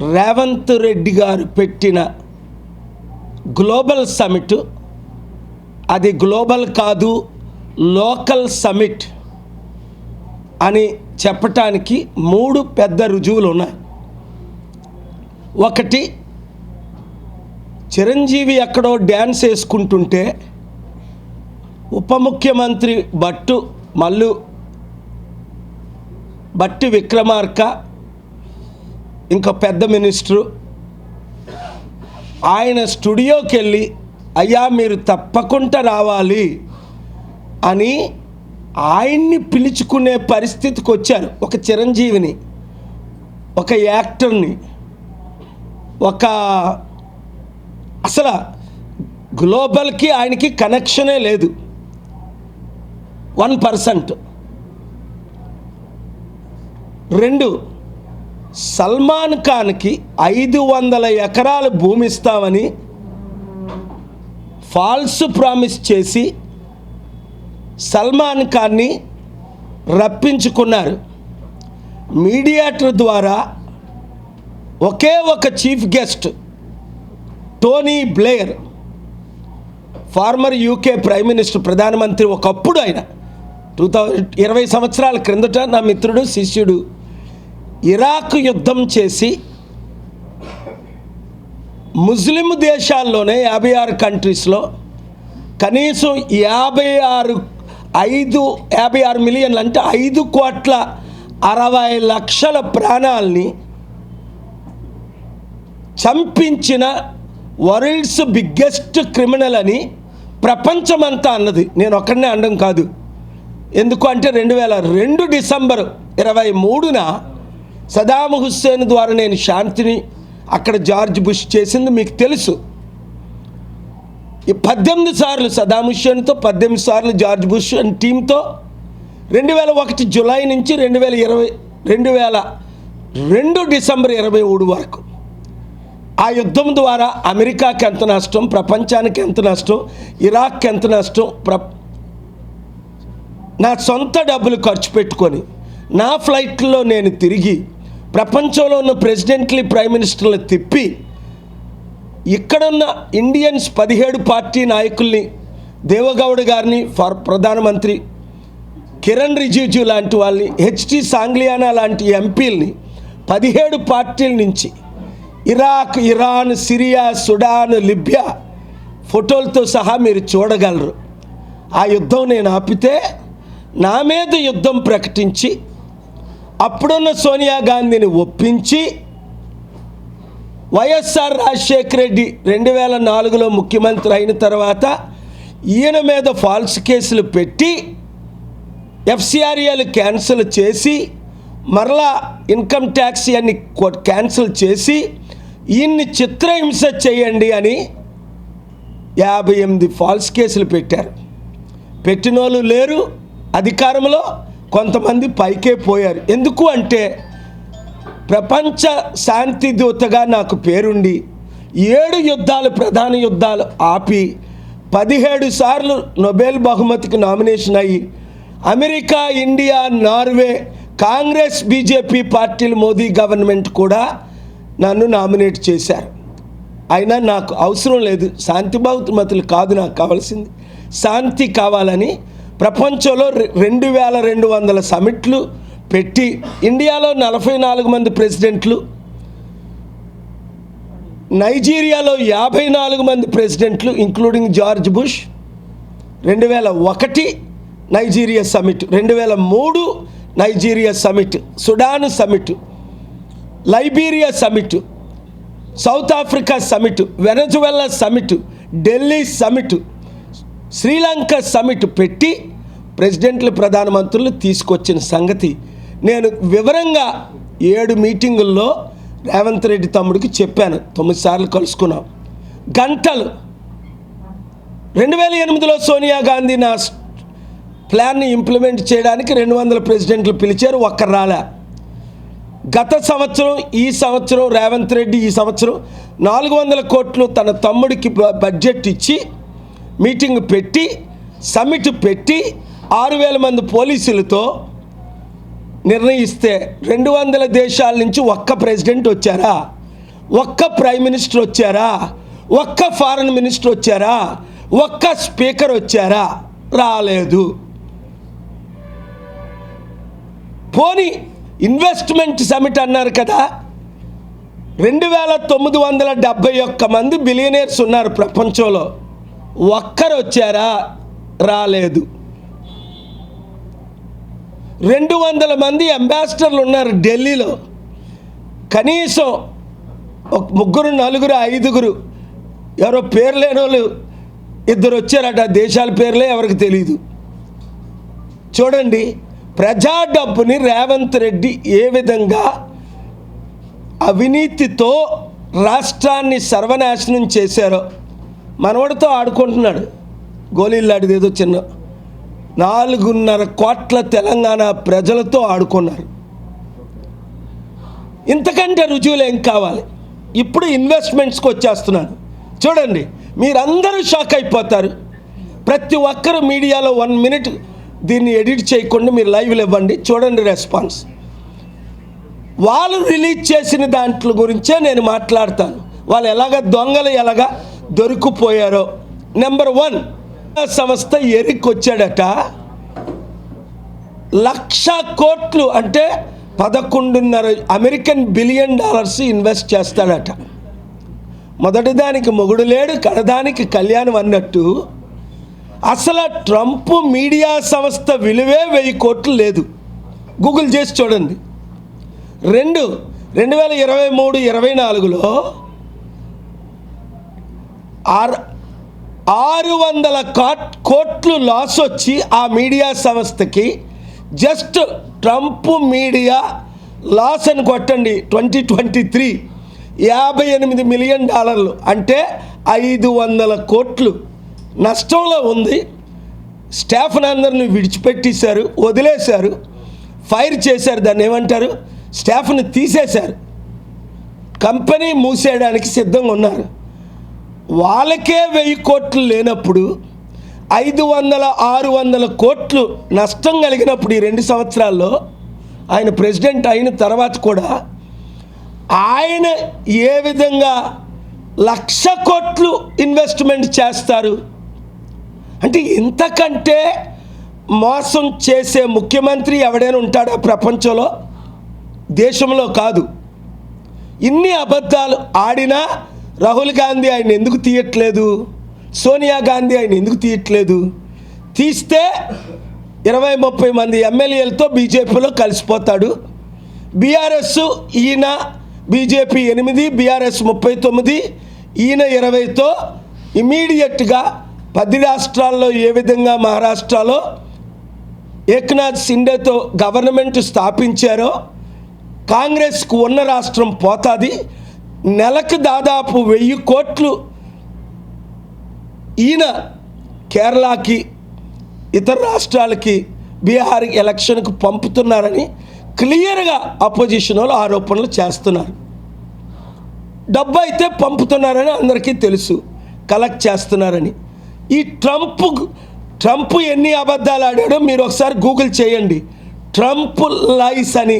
రేవంత్ రెడ్డి గారు పెట్టిన global summit అది global కాదు లోకల్ సమిట్ అని చెప్పటానికి మూడు పెద్ద రుజువులు ఉన్నాయి. ఒకటి చిరంజీవి ఎక్కడో డ్యాన్స్ వేసుకుంటుంటే ఉప ముఖ్యమంత్రి భట్టు మల్లు బట్టి విక్రమార్క ఇంకా పెద్ద మినిస్టరు. ఆయన స్టూడియోకి వెళ్ళి అయ్యా మీరు తప్పకుండా రావాలి అని ఆయన్ని పిలుచుకునే పరిస్థితికి వచ్చారు ఒక చిరంజీవిని ఒక యాక్టర్ని ఒక అసలు గ్లోబల్కి ఆయనకి కనెక్షనే లేదు. One percent. రెండు సల్మాన్ ఖాన్కి ఐదు వందల ఎకరాల భూమి ఇస్తామని ఫాల్స్ ప్రామిస్ చేసి సల్మాన్ ఖాన్ని రప్పించుకున్నారు. మీడియాటర్ ద్వారా ఒకే ఒక chief guest Tony Blair former UK prime minister ప్రధానమంత్రి ఒకప్పుడు ఆయన. టూ థౌజండ్ ఇరవై సంవత్సరాల క్రిందట నా మిత్రుడు శిష్యుడు ఇరాక్ యుద్ధం చేసి ముస్లిం దేశాల్లోనే యాభై ఆరు కంట్రీస్లో కనీసం యాభై ఆరు ఐదు యాభై ఆరు మిలియన్లు అంటే ఐదు కోట్ల అరవై లక్షల ప్రాణాల్ని చంపించిన వరల్డ్స్ బిగ్గెస్ట్ క్రిమినల్ అని ప్రపంచమంతా అన్నది. నేను ఒక్కడనే అనడం కాదు. ఎందుకు అంటే రెండు వేల రెండు డిసెంబర్ ఇరవై మూడున సదాం హుస్సేన్ ద్వారా నేను శాంతిని అక్కడ జార్జ్ బుష్ చేసింది మీకు తెలుసు. ఈ పద్దెనిమిది సార్లు సదాం హుస్సేన్తో పద్దెనిమిది సార్లు జార్జ్ బుష్ అండ్ టీంతో రెండు వేల ఒకటి జులై నుంచి రెండు వేల ఇరవై రెండు వేల రెండు డిసెంబర్ ఇరవై మూడు వరకు ఆ యుద్ధం ద్వారా అమెరికాకి ఎంత నష్టం ప్రపంచానికి ఎంత నష్టం ఇరాక్కి ఎంత నష్టం ప్ర నా సొంత డబ్బులు ఖర్చు పెట్టుకొని నా ఫ్లైట్లో నేను తిరిగి ప్రపంచంలో ఉన్న ప్రెసిడెంట్లీ ప్రైమ్ మినిస్టర్లు తిప్పి ఇక్కడున్న ఇండియన్స్ పదిహేడు పార్టీ నాయకుల్ని దేవగౌడ గారిని ఫర్ ప్రధానమంత్రి కిరణ్ రిజిజు లాంటి వాళ్ళని హెచ్టి సాంగ్లియానా లాంటి ఎంపీల్ని పదిహేడు పార్టీల నుంచి Iraq Iran Syria Sudan Libya ఫోటోలతో సహా మీరు చూడగలరు. ఆ యుద్ధం నేను ఆపితే నా మీద యుద్ధం ప్రకటించి అప్పుడున్న సోనియా గాంధీని ఒప్పించి వైఎస్ఆర్ రాజశేఖర రెడ్డి రెండు వేల నాలుగులో ముఖ్యమంత్రి అయిన తర్వాత ఈయన మీద ఫాల్స్ కేసులు పెట్టి ఎఫ్సిఆర్ఏలు క్యాన్సిల్ చేసి మరలా ఇన్కమ్ ట్యాక్స్ అన్ని క్యాన్సిల్ చేసి ఈయన్ని చిత్రహింస చేయండి అని యాభై ఎనిమిది ఫాల్స్ కేసులు పెట్టారు. పెట్టిన వాళ్ళు లేరు. అధికారంలో కొంతమంది పైకే పోయారు. ఎందుకు అంటే ప్రపంచ శాంతి దూతగా నాకు పేరుండి ఏడు యుద్ధాలు ప్రధాన యుద్ధాలు ఆపి పదిహేడు సార్లు నొబెల్ బహుమతికి నామినేషన్ అయ్యి America India Norway Congress BJP పార్టీలు మోదీ గవర్నమెంట్ కూడా నన్ను నామినేట్ చేశారు. అయినా నాకు అవసరం లేదు. శాంతి బహుమతులు కాదు నాకు కావాల్సింది. శాంతి కావాలని ప్రపంచంలో రెండు వేల రెండు వందల సమిట్లు పెట్టి ఇండియాలో నలభై నాలుగు మంది ప్రెసిడెంట్లు నైజీరియాలో యాభై నాలుగు మంది ప్రెసిడెంట్లు ఇంక్లూడింగ్ జార్జ్ బుష్ రెండు వేల ఒకటి నైజీరియా సమిట్ రెండు వేల మూడు Nigeria summit Sudan summit Liberia summit south Africa summit Venezuela summit Delhi summit Sri Lanka summit పెట్టి ప్రెసిడెంట్లు ప్రధానమంత్రులు తీసుకొచ్చిన సంగతి నేను వివరంగా ఏడు మీటింగుల్లో రేవంత్ రెడ్డి తమ్ముడికి చెప్పాను. తొమ్మిది సార్లు కలుసుకున్నాం. గంటలు. రెండు వేల ఎనిమిదిలో సోనియా గాంధీ నా ప్లాన్ని ఇంప్లిమెంట్ చేయడానికి రెండు వందల ప్రెసిడెంట్లు పిలిచారు ఒక్కరు రాలే. గత సంవత్సరం ఈ సంవత్సరం రేవంత్ రెడ్డి ఈ సంవత్సరం నాలుగు వందల కోట్లు తన తమ్ముడికి బ- బడ్జెట్ ఇచ్చి మీటింగ్ పెట్టి సమ్మిట్ పెట్టి ఆరు వేల మంది పోలీసులతో నిర్ణయిస్తే రెండు వందల దేశాల నుంచి ఒక్క ప్రెసిడెంట్ వచ్చారా? ఒక్క ప్రైమ్ మినిస్టర్ వచ్చారా? ఒక్క ఫారెన్ మినిస్టర్ వచ్చారా? ఒక్క స్పీకర్ వచ్చారా? రాలేదు. పోని ఇన్వెస్ట్మెంట్ సమిట్ అన్నారు కదా? రెండు వేల తొమ్మిది వందల డెబ్బై ఒక్క మంది బిలియనీర్స్ ఉన్నారు ప్రపంచంలో. ఒక్కరు వచ్చారా? రాలేదు. రెండు వందల మంది అంబాసిడర్లు ఉన్నారు ఢిల్లీలో. కనీసం ఒక ముగ్గురు నలుగురు ఐదుగురు ఎవరో పేరు లేని వాళ్ళు ఇద్దరు వచ్చారట. దేశాల పేర్లే ఎవరికి తెలియదు చూడండి ప్రజా డబ్బుని రేవంత్ రెడ్డి ఏ విధంగా అవినీతితో రాష్ట్రాన్ని సర్వనాశనం చేశారో మనవడితో ఆడుకుంటున్నాడు. గోళీలాడిదేదో చిన్న నాలుగున్నర కోట్ల తెలంగాణ ప్రజలతో ఆడుకున్నారు. ఇంతకంటే రుజువులు ఏం కావాలి? ఇప్పుడు ఇన్వెస్ట్మెంట్స్కి వచ్చేస్తున్నాను చూడండి మీరందరూ షాక్ అయిపోతారు. ప్రతి ఒక్కరు మీడియాలో వన్ మినిట్ దీన్ని ఎడిట్ చేయకుండా మీరు లైవ్లు ఇవ్వండి చూడండి రెస్పాన్స్. వాళ్ళు రిలీజ్ చేసిన దాంట్లో గురించే నేను మాట్లాడతాను. వాళ్ళు ఎలాగ దొంగలు ఎలాగ దొరికిపోయారో. నెంబర్ వన్ సంస్థ ఎరికొచ్చాడట లక్ష కోట్లు అంటే పదకొండున్నర అమెరికన్ బిలియన్ డాలర్స్ ఇన్వెస్ట్ చేస్తాడట. మొదటి దానికి మొగుడు లేడు కడదానికి కళ్యాణం అన్నట్టు. అసలు ట్రంప్ మీడియా సంస్థ విలువే వెయ్యి కోట్లు లేదు. గూగుల్ చేసి చూడండి. రెండు రెండు వేల ఇరవై మూడు ఇరవై నాలుగులో ఆరు ఆరు వందల కాట్ కోట్లు లాస్ వచ్చి ఆ మీడియా సంస్థకి జస్ట్ ట్రంప్ మీడియా లాస్ అని కొట్టండి. ట్వంటీ ట్వంటీ త్రీ యాభై ఎనిమిది మిలియన్ డాలర్లు. అంటే ఐదు వందల కోట్లు. నష్టంలో ఉంది. స్టాఫ్ని అందరిని విడిచిపెట్టేశారు వదిలేశారు ఫైర్ చేశారు దాన్ని ఏమంటారు? స్టాఫ్ని తీసేశారు. కంపెనీ మూసేయడానికి సిద్ధంగా ఉన్నారు. వాళ్ళకే వెయ్యి కోట్లు లేనప్పుడు ఐదు వందల ఆరు వందల కోట్లు నష్టం కలిగినప్పుడు ఈ రెండు సంవత్సరాల్లో ఆయన ప్రెసిడెంట్ అయిన తర్వాత కూడా ఆయన ఏ విధంగా లక్ష కోట్లు ఇన్వెస్ట్మెంట్ చేస్తారు? అంటే ఇంతకంటే మోసం చేసే ముఖ్యమంత్రి ఎవడైనా ఉంటాడా ప్రపంచంలో? దేశంలో కాదు. ఇన్ని అబద్ధాలు ఆడినా రాహుల్ గాంధీ ఆయన ఎందుకు తీయట్లేదు? సోనియా గాంధీ ఆయన ఎందుకు తీయట్లేదు? తీస్తే ఇరవై ముప్పై మంది ఎమ్మెల్యేలతో బీజేపీలో కలిసిపోతాడు. బీఆర్ఎస్ ఈయన బీజేపీ ఎనిమిది బీఆర్ఎస్ ముప్పై తొమ్మిది ఈయన ఇరవైతో ఇమీడియట్గా పది రాష్ట్రాల్లో ఏ విధంగా మహారాష్ట్రలో ఏక్నాథ్ సిండేతో గవర్నమెంట్ స్థాపించారో కాంగ్రెస్కు ఉన్న రాష్ట్రం పోతుంది. నెలకు దాదాపు వెయ్యి కోట్లు ఈయన కేరళకి ఇతర రాష్ట్రాలకి బీహార్ ఎలక్షన్కు పంపుతున్నారని క్లియర్గా అపోజిషన్ వాళ్ళు ఆరోపణలు చేస్తున్నారు. డబ్బు అయితే పంపుతున్నారని అందరికీ తెలుసు కలెక్ట్ చేస్తున్నారని. ఈ ట్రంప్ ట్రంప్ ఎన్ని అబద్ధాలు ఆడాడో మీరు ఒకసారి గూగుల్ చేయండి. ట్రంప్ లైస్ అని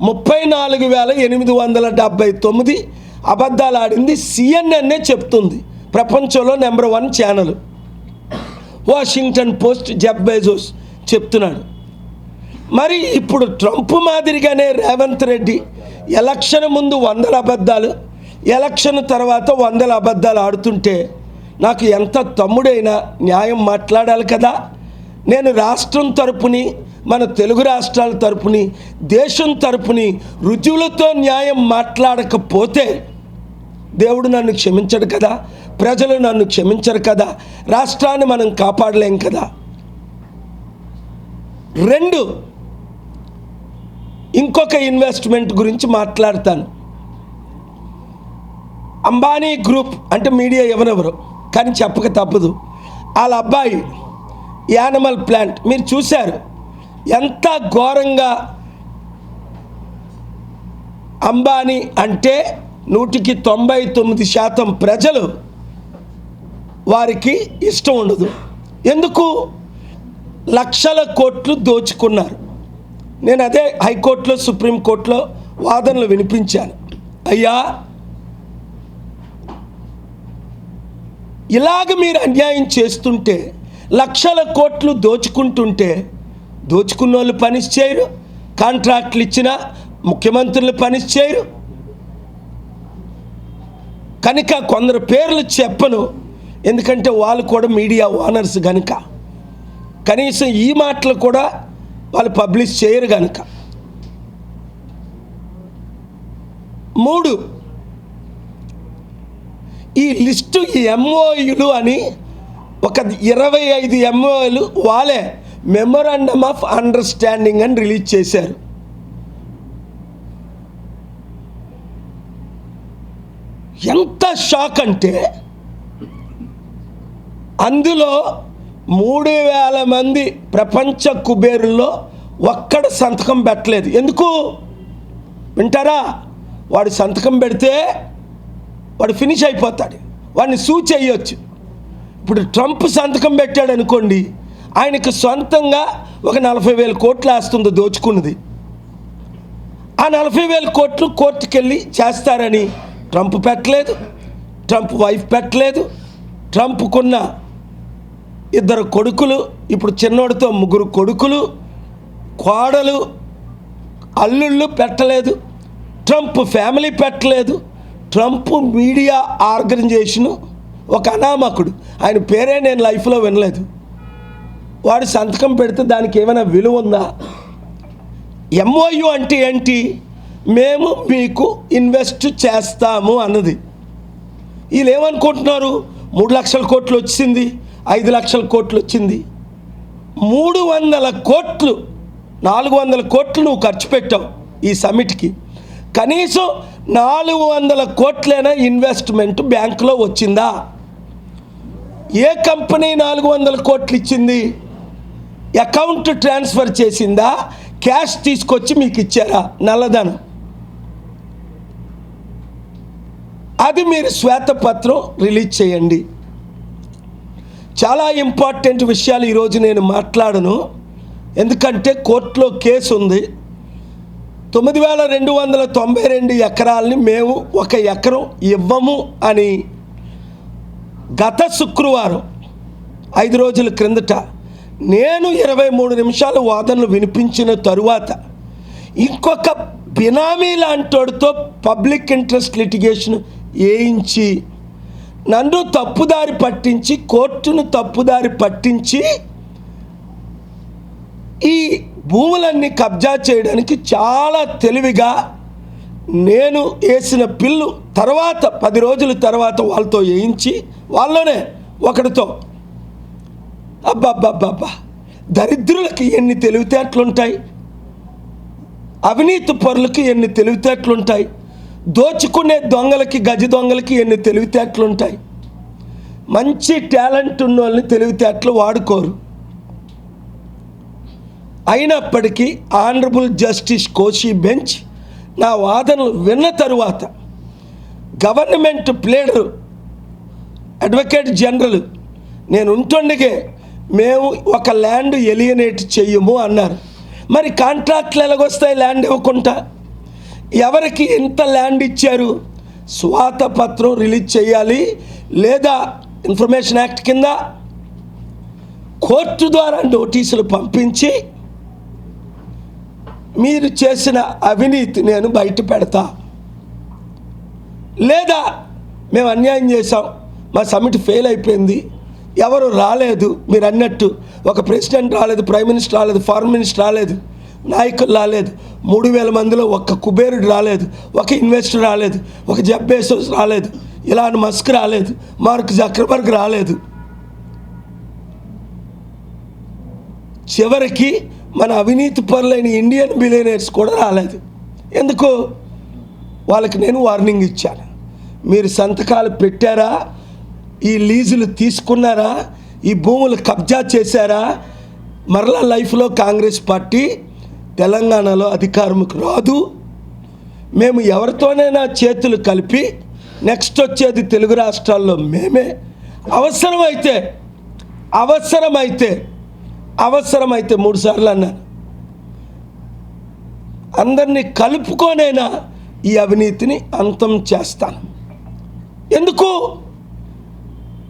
ముప్పై నాలుగు వేల ఎనిమిది వందల డెబ్బై తొమ్మిది అబద్ధాలు ఆడింది సిఎన్ఎన్ఏ చెప్తుంది. ప్రపంచంలో number one channel. Washington Post Jeff Bezos చెప్తున్నాడు. మరి ఇప్పుడు ట్రంప్ మాదిరిగానే రేవంత్ రెడ్డి ఎలక్షన్ ముందు వందల అబద్ధాలు ఎలక్షన్ తర్వాత వందల అబద్ధాలు ఆడుతుంటే నాకు ఎంత తమ్ముడైనా న్యాయం మాట్లాడాలి కదా? నేను రాష్ట్రం తరపుని మన తెలుగు రాష్ట్రాల తరపుని దేశం తరపుని రుజువులతో న్యాయం మాట్లాడకపోతే దేవుడు నన్ను క్షమించడు కదా? ప్రజలు నన్ను క్షమించరు కదా? రాష్ట్రాన్ని మనం కాపాడలేం కదా? రెండు ఇంకొక ఇన్వెస్ట్మెంట్ గురించి మాట్లాడతాను. అంబానీ గ్రూప్ అంటే మీడియా ఎవరెవరు కానీ చెప్పక తప్పదు. వాళ్ళ అబ్బాయి యానిమల్ ప్లాంట్ మీరు చూశారు. ఎంత ఘోరంగా అంబానీ అంటే నూటికి తొంభై తొమ్మిది శాతం ప్రజలు వారికి ఇష్టం ఉండదు. ఎందుకు? లక్షల కోట్లు దోచుకున్నారు. నేను అదే హైకోర్టులో సుప్రీంకోర్టులో వాదనలు వినిపించాను. అయ్యా ఇలాగ మీరు అన్యాయం చేస్తుంటే లక్షల కోట్లు దోచుకుంటుంటే దోచుకున్న వాళ్ళు పని చేయరు కాంట్రాక్ట్లు ఇచ్చిన ముఖ్యమంత్రులు పని చేయరు. కనుక కొందరు పేర్లు చెప్పను ఎందుకంటే వాళ్ళు కూడా మీడియా ఓనర్స్ కనుక కనీసం ఈ మాటలు కూడా వాళ్ళు పబ్లిష్ చేయరు కనుక మూడు ఈ లిస్టు ఎంఓయులు అని ఒక ఇరవై ఐదు ఎంఓలు వాళ్ళే మెమోరాండమ్ ఆఫ్ అండర్స్టాండింగ్ అని రిలీజ్ చేశారు. ఎంత షాక్ అంటే అందులో మూడు వేల మంది ప్రపంచ కుబేరుల్లో ఒక్కడ సంతకం పెట్టలేదు. ఎందుకు? వింటారా? వాడు సంతకం పెడితే వాడు ఫినిష్ అయిపోతాడు. వాడిని సూ చేయొచ్చు. ఇప్పుడు ట్రంప్ సంతకం పెట్టాడు అనుకోండి ఆయనకు సొంతంగా ఒక నలభై వేల కోట్లు వేస్తుంది దోచుకున్నది. ఆ నలభై వేల కోట్లు కోర్టుకు వెళ్ళి చేస్తారని ట్రంప్ పెట్టలేదు ట్రంప్ వైఫ్ పెట్టలేదు ట్రంప్కున్న ఇద్దరు కొడుకులు ఇప్పుడు చిన్నోడితో ముగ్గురు కొడుకులు కోడలు అల్లుళ్ళు పెట్టలేదు ట్రంప్ ఫ్యామిలీ పెట్టలేదు ట్రంప్ మీడియా ఆర్గనైజేషను ఒక అనామకుడు. ఆయన పేరే నేను లైఫ్లో వినలేదు. వాడు సంతకం పెడితే దానికి ఏమైనా విలువ ఉందా ఎంఓయు అంటే ఏంటి? మేము మీకు ఇన్వెస్ట్ చేస్తాము అన్నది. వీళ్ళు ఏమనుకుంటున్నారు మూడు లక్షల కోట్లు వచ్చింది ఐదు లక్షల కోట్లు వచ్చింది. మూడు వందల కోట్లు నాలుగు వందల కోట్లు నువ్వు ఖర్చు పెట్టావు ఈ సమిట్కి కనీసం నాలుగు వందల కోట్లైనా ఇన్వెస్ట్మెంట్ బ్యాంకులో వచ్చిందా? ఏ కంపెనీ నాలుగు వందల కోట్లు ఇచ్చింది? అకౌంట్ ట్రాన్స్ఫర్ చేసిందా? క్యాష్ తీసుకొచ్చి మీకు ఇచ్చారా? నల్లధనం. అది మీరు శ్వేతపత్రం రిలీజ్ చేయండి. చాలా ఇంపార్టెంట్ విషయాలు ఈరోజు నేను మాట్లాడను. ఎందుకంటే కోర్టులో కేసు ఉంది. తొమ్మిది వేల రెండు వందల తొంభై రెండు ఎకరాలని మేము ఒక ఎకరం ఇవ్వము అని గత శుక్రవారం ఐదు రోజుల క్రిందట నేను ఇరవై మూడు నిమిషాలు వాదనలు వినిపించిన తరువాత ఇంకొక బినామీ లాంటోడితో పబ్లిక్ ఇంట్రెస్ట్ లిటిగేషన్ వేయించి నన్ను తప్పుదారి పట్టించి కోర్టును తప్పుదారి పట్టించి ఈ భూములన్నీ కబ్జా చేయడానికి చాలా తెలివిగా నేను వేసిన పిల్లు తర్వాత పది రోజుల తర్వాత వాళ్ళతో వేయించి వాళ్ళలోనే ఒకటితో అబ్బాబ్బాబ్బా దరిద్రులకి ఎన్ని తెలివితేటలుంటాయి? అవినీతి పరులకి ఎన్ని తెలివితేటలుంటాయి? దోచుకునే దొంగలకి గజ దొంగలకి ఎన్ని తెలివితేటలుంటాయి? మంచి టాలెంట్ ఉన్న వాళ్ళని తెలివితేటలు వాడుకోరు. అయినప్పటికీ ఆనరబుల్ జస్టిస్ కోషి బెంచ్ నా వాదనలు విన్న తరువాత గవర్నమెంట్ ప్లేడరు అడ్వకేట్ జనరల్ నేను ఉంటుండగే మేము ఒక ల్యాండ్ ఎలియనేట్ చెయ్యము అన్నారు. మరి కాంట్రాక్ట్లు ఎలాగొస్తాయి ల్యాండ్ ఇవ్వకుండా? ఎవరికి ఎంత ల్యాండ్ ఇచ్చారు? స్వాతపత్రం రిలీజ్ చేయాలి లేదా ఇన్ఫర్మేషన్ యాక్ట్ కింద? కోర్టు ద్వారా నోటీసులు పంపించి మీరు చేసిన అవినీతి నేను బయట పెడతా. లేదా మేము అన్యాయం చేసాం మా సమిట్ ఫెయిల్ అయిపోయింది. ఎవరు రాలేదు మీరు అన్నట్టు ఒక ప్రెసిడెంట్ రాలేదు ప్రైమ్ మినిస్టర్ రాలేదు ఫారెన్ మినిస్టర్ రాలేదు నాయకులు రాలేదు మూడు వేల మందిలో ఒక్క కుబేరుడు రాలేదు ఒక ఇన్వెస్టర్ రాలేదు ఒక జబ్బేసోస్ రాలేదు ఇలాన్ మస్క్ రాలేదు మార్క్ జక్రబర్గ్ రాలేదు. చివరికి మన అవినీతి పరులైన ఇండియన్ బిలియనర్స్ కూడా రాలేదు. ఎందుకు? వాళ్ళకి నేను వార్నింగ్ ఇచ్చాను. మీరు సంతకాలు పెట్టారా? ఈ లీజులు తీసుకున్నారా? ఈ భూములు కబ్జా చేశారా? మరలా లైఫ్లో కాంగ్రెస్ పార్టీ తెలంగాణలో అధికారంకి రాదు. మేము ఎవరితోనైనా చేతులు కలిపి నెక్స్ట్ వచ్చేది తెలుగు రాష్ట్రాల్లో మేమే. అవసరమైతే అవసరమైతే అవసరమైతే మూడు సార్లు అన్నాను. అందరినీ కలుపుకొనైనా ఈ అవినీతిని అంతం చేస్తాను. ఎందుకు?